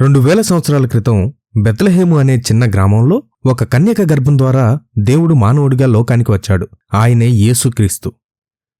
రెండు వేల సంవత్సరాల క్రితం బెత్లహేము అనే చిన్న గ్రామంలో ఒక కన్యక గర్భం ద్వారా దేవుడు మానవుడిగా లోకానికి వచ్చాడు. ఆయనే యేసుక్రీస్తు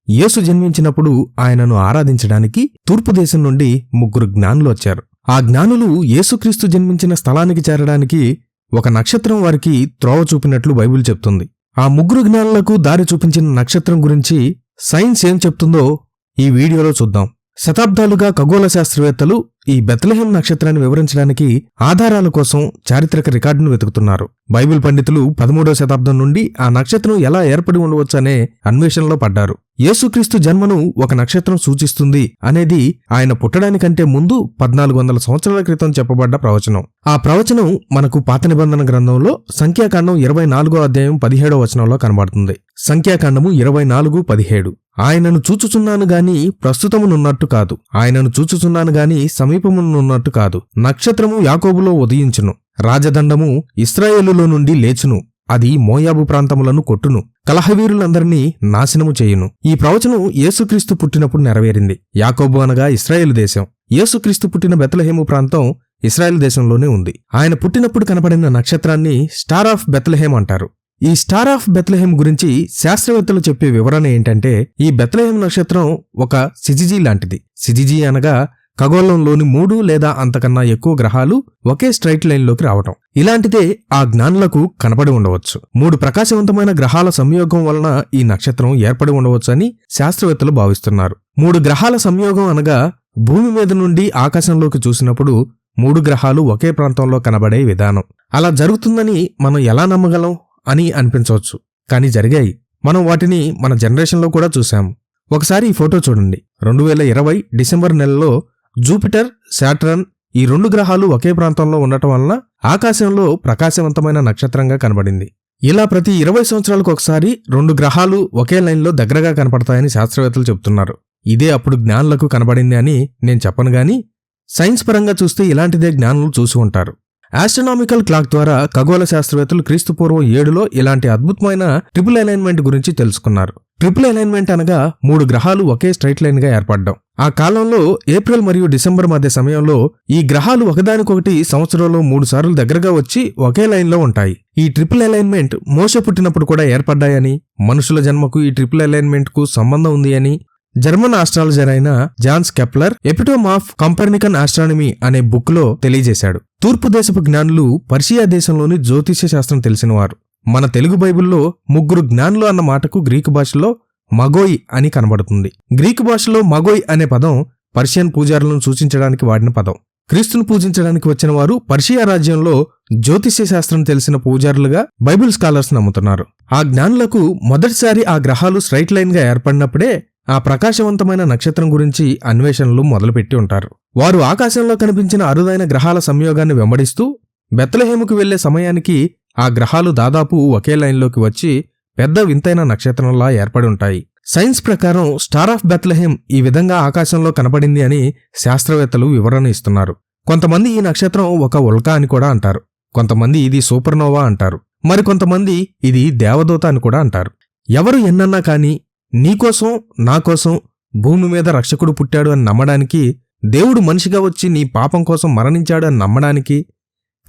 యేసు జన్మించినప్పుడు ఆయనను ఆరాధించడానికి తూర్పు దేశం నుండి ముగ్గురు జ్ఞానులు వచ్చారు. ఆ జ్ఞానులు యేసుక్రీస్తు జన్మించిన స్థలానికి చేరడానికి ఒక నక్షత్రం వారికి త్రోవ చూపినట్లు బైబిల్ చెప్తుంది. ఆ ముగ్గురు జ్ఞానులకు దారి చూపించిన నక్షత్రం గురించి సైన్స్ ఏం చెప్తుందో ఈ వీడియోలో చూద్దాం. శతాబ్దాలుగా ఖగోళ శాస్త్రవేత్తలు ఈ బెత్లహేం నక్షత్రాన్ని వివరించడానికి ఆధారాల కోసం చారిత్రక రికార్డును వెతుకుతున్నారు. బైబిల్ పండితులు పదమూడవ శతాబ్దం నుండి ఆ నక్షత్రం ఎలా ఏర్పడి ఉండవచ్చనే అన్వేషణలో పడ్డారు. యేసుక్రీస్తు జన్మను ఒక నక్షత్రం సూచిస్తుంది అనేది ఆయన పుట్టడానికంటే ముందు పద్నాలుగు వందల సంవత్సరాల క్రితం చెప్పబడ్డ ప్రవచనం. ఆ ప్రవచనం మనకు పాత నిబంధన గ్రంథంలో సంఖ్యాకాండం ఇరవై నాలుగో అధ్యాయం పదిహేడో వచనంలో కనబడుతుంది. సంఖ్యాకాండము ఇరవై నాలుగు పదిహేడు. ఆయనను చూచుచున్నాను గాని ప్రస్తుతమునున్నట్టు కాదు. ఆయనను చూచుచున్నాను గాని సమీపమునున్నట్టు కాదు. నక్షత్రము యాకోబులో ఉదయించును. రాజదండము ఇస్రాయేలులో నుండి లేచును. అది మోయాబు ప్రాంతములను కొట్టును. కలహవీరులందరినీ నాశనము చేయును. ఈ ప్రవచనం యేసుక్రీస్తు పుట్టినప్పుడు నెరవేరింది. యాకోబు అనగా ఇస్రాయేల్ దేశం. యేసుక్రీస్తు పుట్టిన బెత్లహేము ప్రాంతం ఇస్రాయేల్ దేశంలోనే ఉంది. ఆయన పుట్టినప్పుడు కనబడిన నక్షత్రాన్ని స్టార్ ఆఫ్ బెత్లహేమ్ అంటారు. ఈ స్టార్ ఆఫ్ బెత్లహేమ్ గురించి శాస్త్రవేత్తలు చెప్పే వివరణ ఏంటంటే ఈ బెత్లహేమ్ నక్షత్రం ఒక సిజిజీ లాంటిది. సిజిజీ అనగా ఖగోళంలోని మూడు లేదా అంతకన్నా ఎక్కువ గ్రహాలు ఒకే స్ట్రైట్ లైన్లోకి రావటం. ఇలాంటిదే ఆ జ్ఞానులకు కనపడి ఉండవచ్చు. మూడు ప్రకాశవంతమైన గ్రహాల సంయోగం వలన ఈ నక్షత్రం ఏర్పడి ఉండవచ్చని శాస్త్రవేత్తలు భావిస్తున్నారు. మూడు గ్రహాల సంయోగం అనగా భూమి మీద నుండి ఆకాశంలోకి చూసినప్పుడు మూడు గ్రహాలు ఒకే ప్రాంతంలో కనబడే విధానం. అలా జరుగుతుందని మనం ఎలా నమ్మగలం? అని అనిపించవచ్చు. కానీ జరిగాయి. మనం వాటిని మన జనరేషన్లో కూడా చూశాం. ఒకసారి ఈ ఫోటో చూడండి. రెండు వేల ఇరవై డిసెంబర్ నెలలో జూపిటర్ శాటరన్ ఈ రెండు గ్రహాలు ఒకే ప్రాంతంలో ఉండటం వలన ఆకాశంలో ప్రకాశవంతమైన నక్షత్రంగా కనబడింది. ఇలా ప్రతి ఇరవై సంవత్సరాలకు ఒకసారి రెండు గ్రహాలు ఒకే లైన్లో దగ్గరగా కనపడతాయని శాస్త్రవేత్తలు చెబుతున్నారు ఇదే అప్పుడు జ్ఞానులకు కనబడింది అని నేను చెప్పను గాని సైన్స్ పరంగా చూస్తే ఇలాంటిదే జ్ఞానులు చూసి ఉంటారు. ఆస్ట్రనామికల్ క్లాక్ ద్వారా ఖగోళ శాస్త్రవేత్తలు క్రీస్తుపూర్వం ఏడులో ఇలాంటి అద్భుతమైన ట్రిపుల్ అలైన్మెంట్ గురించి తెలుసుకున్నారు. ట్రిపుల్ అలైన్మెంట్ అనగా మూడు గ్రహాలు ఒకే స్ట్రైట్ లైన్గా ఏర్పడడం. ఆ కాలంలో ఏప్రిల్ మరియు డిసెంబర్ మధ్య సమయంలో ఈ గ్రహాలు ఒకదానికొకటి సంవత్సరంలో మూడు సార్లు దగ్గరగా వచ్చి ఒకే లైన్లో ఉంటాయి. ఈ ట్రిపుల్ అలైన్మెంట్ మోస పుట్టినప్పుడు కూడా ఏర్పడ్డాయని మనుషుల జన్మకు ఈ ట్రిపుల్ అలైన్మెంట్కు సంబంధం ఉంది అని జర్మన్ ఆస్ట్రాలజర్ అయిన Johns Kepler epitome of Copernican astronomy అనే బుక్లో తెలియజేశాడు. తూర్పు దేశపు జ్ఞానులు పర్షియా దేశంలోని జ్యోతిష్య శాస్త్రం తెలిసినవారు. మన తెలుగు బైబిల్లో ముగ్గురు జ్ఞానులు అన్న మాటకు గ్రీకు భాషలో మగోయ్ అని కనబడుతుంది. గ్రీకు భాషలో మగోయ్ అనే పదం పర్షియన్ పూజారులను సూచించడానికి వాడిన పదం. క్రీస్తును పూజించడానికి వచ్చిన వారు పర్షియా రాజ్యంలో జ్యోతిష్య శాస్త్రం తెలిసిన పూజారులుగా బైబిల్ స్కాలర్స్ నమ్ముతున్నారు. ఆ జ్ఞానులకు మొదటిసారి ఆ గ్రహాలు స్ట్రైట్ లైన్గా ఏర్పడినప్పుడే ఆ ప్రకాశవంతమైన నక్షత్రం గురించి అన్వేషణలు మొదలుపెట్టి ఉంటారు. వారు ఆకాశంలో కనిపించిన అరుదైన గ్రహాల సంయోగాన్ని వెంబడిస్తూ బెత్తలహేముకు వెళ్ళే సమయానికి ఆ గ్రహాలు దాదాపు ఒకే లైన్లోకి వచ్చి పెద్ద వింతైన నక్షత్రంలా ఏర్పడి ఉంటాయి. సైన్స్ ప్రకారం స్టార్ ఆఫ్ బెత్లహేమ్ ఈ విధంగా ఆకాశంలో కనపడింది అని శాస్త్రవేత్తలు వివరణ ఇస్తున్నారు. కొంతమంది ఈ నక్షత్రం ఒక ఉల్కా అని కూడా అంటారు. కొంతమంది ఇది సూపర్నోవా అంటారు. మరికొంతమంది ఇది దేవదూత అని కూడా అంటారు. ఎవరు ఎన్నన్నా కానీ నీకోసం నాకోసం భూమి మీద రక్షకుడు పుట్టాడు అని నమ్మడానికి దేవుడు మనిషిగా వచ్చి నీ పాపం కోసం మరణించాడు అని నమ్మడానికి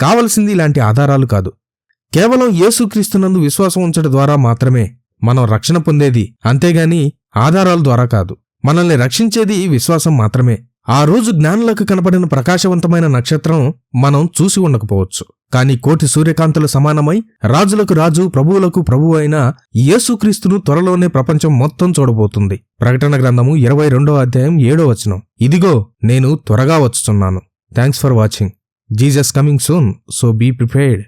కావలసింది ఇలాంటి ఆధారాలు కాదు. కేవలం యేసుక్రీస్తునందు విశ్వాసం ఉంచడం ద్వారా మాత్రమే మనం రక్షణ పొందేది. అంతేగాని ఆధారాల ద్వారా కాదు. మనల్ని రక్షించేది విశ్వాసం మాత్రమే. ఆ రోజు జ్ఞానులకు కనపడిన ప్రకాశవంతమైన నక్షత్రం మనం చూసి ఉండకపోవచ్చు. కాని కోటి సూర్యకాంతుల సమానమై రాజులకు రాజు ప్రభువులకు ప్రభువు అయిన యేసుక్రీస్తును త్వరలోనే ప్రపంచం మొత్తం చూడబోతుంది. ప్రకటన గ్రంథము ఇరవై రెండో అధ్యాయం ఏడో వచనం. ఇదిగో నేను త్వరగా వచ్చుచున్నాను. Thanks for watching Jesus coming soon so be prepared